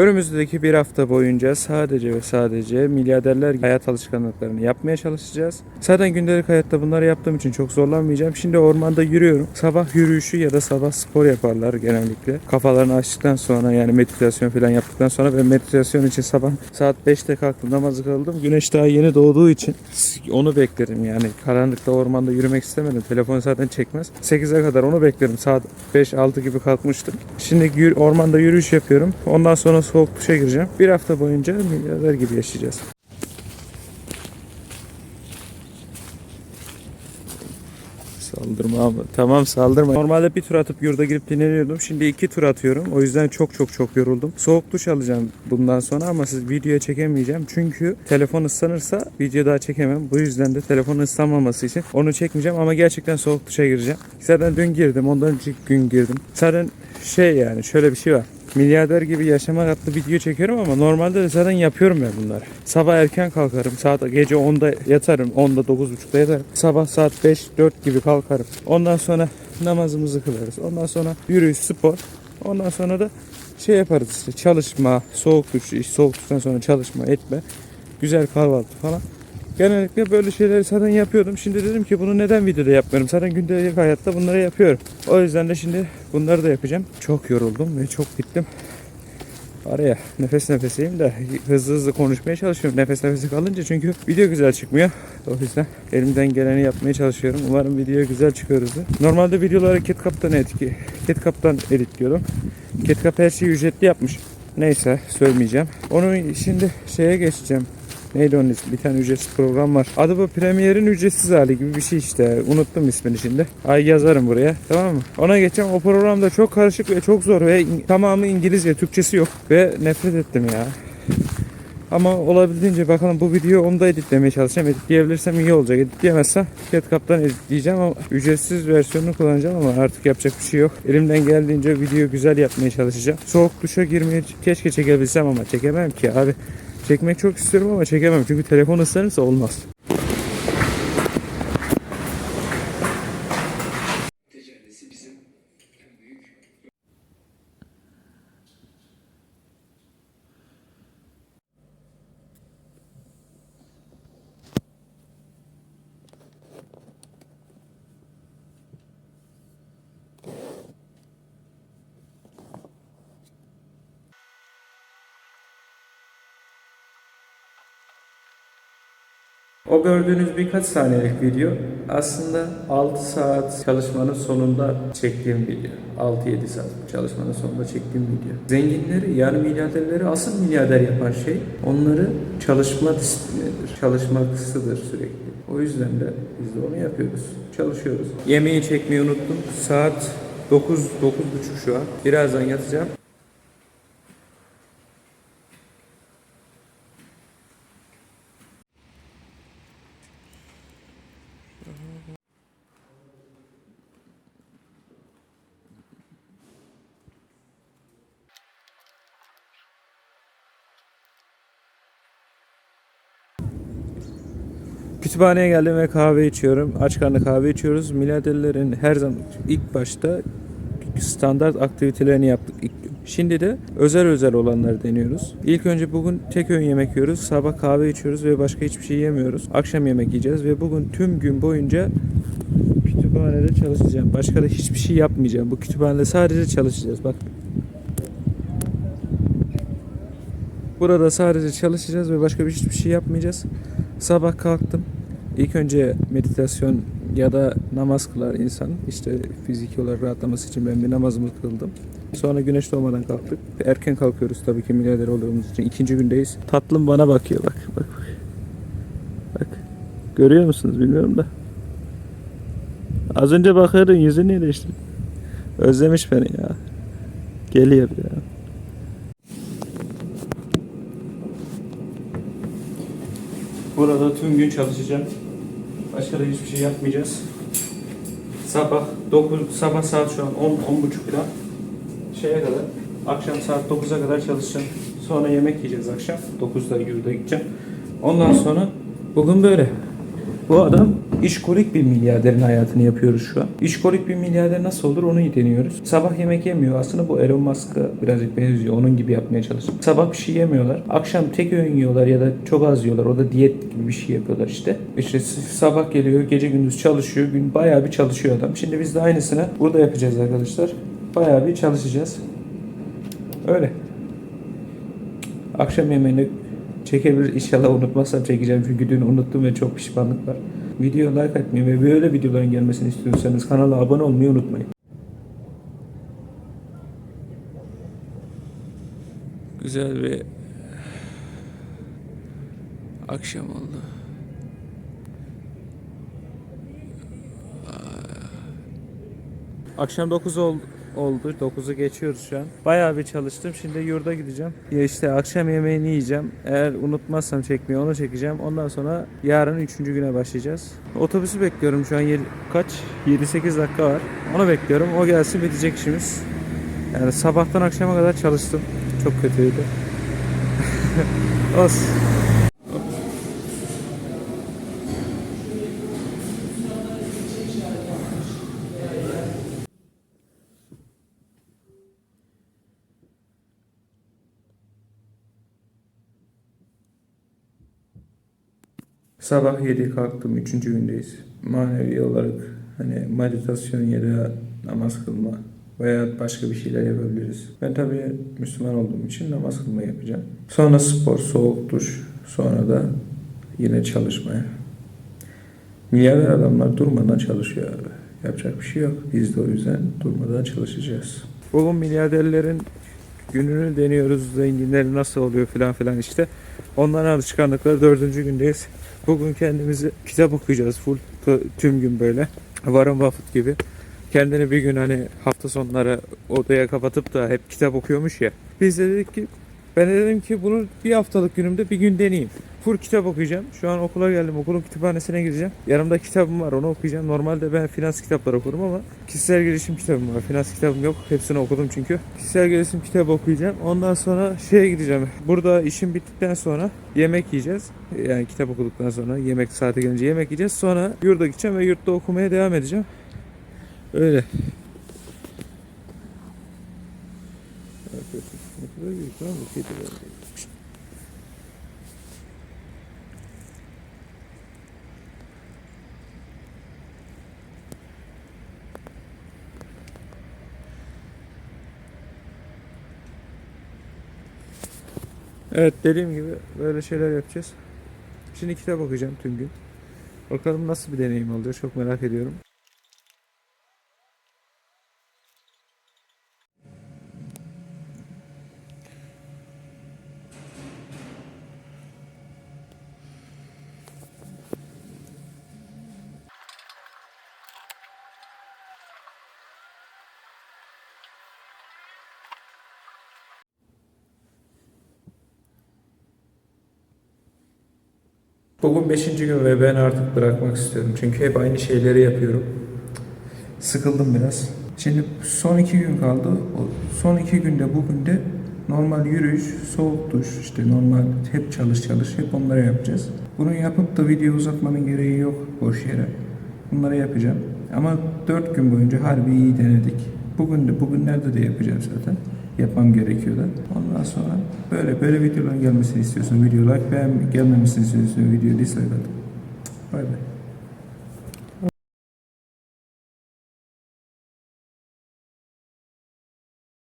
Önümüzdeki bir hafta boyunca sadece ve sadece milyarderler hayat alışkanlıklarını yapmaya çalışacağız. Zaten gündelik hayatta bunları yaptığım için çok zorlanmayacağım. Şimdi ormanda yürüyorum. Sabah yürüyüşü ya da sabah spor yaparlar genellikle. Kafalarını açtıktan sonra yani meditasyon falan yaptıktan sonra ben meditasyon için sabah saat 5'te kalktım namazı kıldım. Güneş daha yeni doğduğu için onu beklerim yani. Karanlıkta ormanda yürümek istemedim. Telefon zaten çekmez. 8'e kadar onu beklerim. Saat 5-6 gibi kalkmıştım. Şimdi ormanda yürüyüş yapıyorum. Ondan sonra soğuk duşa gireceğim. Bir hafta boyunca milyarder gibi yaşayacağız. Saldırma abi. Tamam saldırma. Normalde bir tur atıp yurda girip dinleniyordum. Şimdi iki tur atıyorum. O yüzden çok çok çok yoruldum. Soğuk duş alacağım bundan sonra ama siz videoya çekemeyeceğim. Çünkü telefon ıslanırsa video daha çekemem. Bu yüzden de telefon ıslanmaması için onu çekmeyeceğim ama gerçekten soğuk duşa gireceğim. Zaten dün girdim. Ondan önceki gün girdim. Zaten şey yani şöyle bir şey var. Milyarder gibi yaşamak adlı video çekiyorum ama normalde de zaten yapıyorum ben bunları. Sabah erken kalkarım. Saat gece 10'da yatarım. 10'da 9.30'da yatarım. Sabah saat 5-4 gibi kalkarım. Ondan sonra namazımızı kılarız. Ondan sonra yürüyüş, spor. Ondan sonra da şey yaparız işte çalışma, soğuk duş, soğuk duştan sonra çalışma, etme. Güzel kahvaltı falan. Genellikle böyle şeyleri zaten yapıyordum. Şimdi dedim ki bunu neden videoda yapmıyorum? Zaten gündelik hayatta bunları yapıyorum. O yüzden de şimdi bunları da yapacağım. Çok yoruldum ve çok bittim. Araya nefes nefeseyim de hızlı hızlı konuşmaya çalışıyorum. Nefes nefese kalınca çünkü video güzel çıkmıyor. O yüzden elimden geleni yapmaya çalışıyorum. Umarım video güzel çıkıyoruzdur. Normalde videoları KitCup'tan etki, KitCup'tan editliyorum. KitCup her şeyi ücretli yapmış. Neyse söylemeyeceğim. Onu şimdi şeye geçeceğim. Neydi onun ismi? Bir tane ücretsiz program var. Adı bu Premier'in ücretsiz hali gibi bir şey işte. Unuttum ismini şimdi. Ay yazarım buraya. Tamam mı? Ona geçeceğim. O program da çok karışık ve çok zor ve in- tamamı İngilizce. Türkçesi yok. Ve nefret ettim ya. Ama olabildiğince bakalım bu videoyu onda editlemeye çalışacağım. Editleyebilirsem iyi olacak. Editleyemezsem CapCut'tan editleyeceğim ama ücretsiz versiyonunu kullanacağım ama artık yapacak bir şey yok. Elimden geldiğince videoyu güzel yapmaya çalışacağım. Soğuk duşa girmeyi keşke çekebilsem ama çekemem ki abi. Çekmek çok istiyorum ama çekemem çünkü telefon ıslanırsa olmaz. O gördüğünüz birkaç saniyelik video aslında 6 saat çalışmanın sonunda çektiğim video. 6-7 saat çalışmanın sonunda çektiğim video. Zenginleri yani milyarderleri asıl milyarder yapan şey onları çalışma disiplinidir. Çalışmaksıdır sürekli. O yüzden de biz de onu yapıyoruz. Çalışıyoruz. Yemeği çekmeyi unuttum. Saat 9 9.30 şu an. Birazdan yatacağım. Kütüphaneye geldim ve kahve içiyorum. Aç karnı kahve içiyoruz. Milyarderlerin her zaman ilk başta standart aktivitelerini yaptık ilk. Şimdi de özel özel olanları deniyoruz. İlk önce bugün tek öğün yemek yiyoruz. Sabah kahve içiyoruz ve başka hiçbir şey yemiyoruz. Akşam yemek yiyeceğiz ve bugün tüm gün boyunca kütüphanede çalışacağım. Başka da hiçbir şey yapmayacağım. Bu kütüphanede sadece çalışacağız. Bak. Burada sadece çalışacağız ve başka bir hiçbir şey yapmayacağız. Sabah kalktım. İlk önce meditasyon ya da namaz kılar insan. İşte fiziki olarak rahatlaması için ben bir namazımı kıldım. Sonra güneş doğmadan kalktık. Erken kalkıyoruz tabii ki milyarder olduğumuz için. İkinci gündeyiz. Tatlım bana bakıyor bak. Bak bak. Görüyor musunuz bilmiyorum da. Az önce bakıyordun yüzün niye değişti? Özlemiş beni ya. Geliyor ya. Burada tüm gün çalışacağım. Başka da hiçbir şey yapmayacağız. Sabah 9 sabah saat şu an 10 10 buçukta şeye kadar akşam saat 9'a kadar çalışacağım. Sonra yemek yiyeceğiz akşam. 9'da yurda gideceğim. Ondan sonra bugün böyle. Bu adam işkolik bir milyarderin hayatını yapıyoruz şu an. İşkolik bir milyarder nasıl olur onu deniyoruz. Sabah yemek yemiyor. Aslında bu Elon Musk'a birazcık benziyor. Onun gibi yapmaya çalıştım. Sabah bir şey yemiyorlar. Akşam tek öğün yiyorlar ya da çok az yiyorlar. O da diyet gibi bir şey yapıyorlar işte. İşte sabah geliyor, gece gündüz çalışıyor. Gün bayağı bir çalışıyor adam. Şimdi biz de aynısını burada yapacağız arkadaşlar. Bayağı bir çalışacağız. Öyle. Akşam yemeğini çekebilir. İnşallah unutmazsam çekeceğim çünkü dün unuttum ve çok pişmanlık var. Video like atmayı ve böyle videoların gelmesini istiyorsanız kanala abone olmayı unutmayın. Güzel bir akşam oldu. Akşam 9 oldu. Oldu. 9'u geçiyoruz şu an. Bayağı bir çalıştım. Şimdi yurda gideceğim. Ya işte akşam yemeğini yiyeceğim. Eğer unutmazsam çekmeyi onu çekeceğim. Ondan sonra yarın 3. güne başlayacağız. Otobüsü bekliyorum şu an. Yedi- kaç? 7-8 dakika var. Onu bekliyorum. O gelsin bitecek işimiz. Yani sabahtan akşama kadar çalıştım. Çok kötüydü. Olsun. Sabah 7 kalktım. Üçüncü gündeyiz. Manevi olarak hani meditasyon ya da namaz kılma veya başka bir şeyler yapabiliriz. Ben tabii Müslüman olduğum için namaz kılma yapacağım. Sonra spor, soğuk duş. Sonra da yine çalışmaya. Milyarder adamlar durmadan çalışıyor abi. Yapacak bir şey yok. Biz de o yüzden durmadan çalışacağız. Bugün milyarderlerin gününü deniyoruz. Zenginler nasıl oluyor filan filan işte. Onların alışkanlıkları dördüncü gündeyiz. Bugün kendimizi kitap okuyacağız full tüm gün böyle. Warren Buffett gibi. Kendini bir gün hani hafta sonları odaya kapatıp da hep kitap okuyormuş ya. Biz de dedik ki ben de dedim ki bunu bir haftalık günümde bir gün deneyeyim. Full kitap okuyacağım. Şu an okula geldim. Okulun kütüphanesine gideceğim. Yanımda kitabım var. Onu okuyacağım. Normalde ben finans kitapları okurum ama kişisel gelişim kitabım var. Finans kitabım yok. Hepsini okudum çünkü. Kişisel gelişim kitabı okuyacağım. Ondan sonra şeye gideceğim. Burada işim bittikten sonra yemek yiyeceğiz. Yani kitap okuduktan sonra yemek saati gelince yemek yiyeceğiz. Sonra yurda gideceğim ve yurtta okumaya devam edeceğim. Öyle. Ne kadar büyük lan bu kediler. Evet dediğim gibi böyle şeyler yapacağız. Şimdi kitap okuyacağım tüm gün. Bakalım nasıl bir deneyim olacak çok merak ediyorum. Bugün 5. gün ve ben artık bırakmak istiyorum. Çünkü hep aynı şeyleri yapıyorum. Sıkıldım biraz. Şimdi son iki gün kaldı. Son iki günde bugün de normal yürüyüş, soğuk duş, işte normal hep çalış çalış hep onları yapacağız. Bunu yapıp da video uzatmanın gereği yok boş yere. Bunları yapacağım. Ama dört gün boyunca harbi iyi denedik. Bugün de bugünlerde de yapacağım zaten. Yapmam gerekiyor da. Ondan sonra böyle böyle videoların gelmesini istiyorsun. Video like beğen gelmemesini istiyorsun. Video dislike at. Bay bay.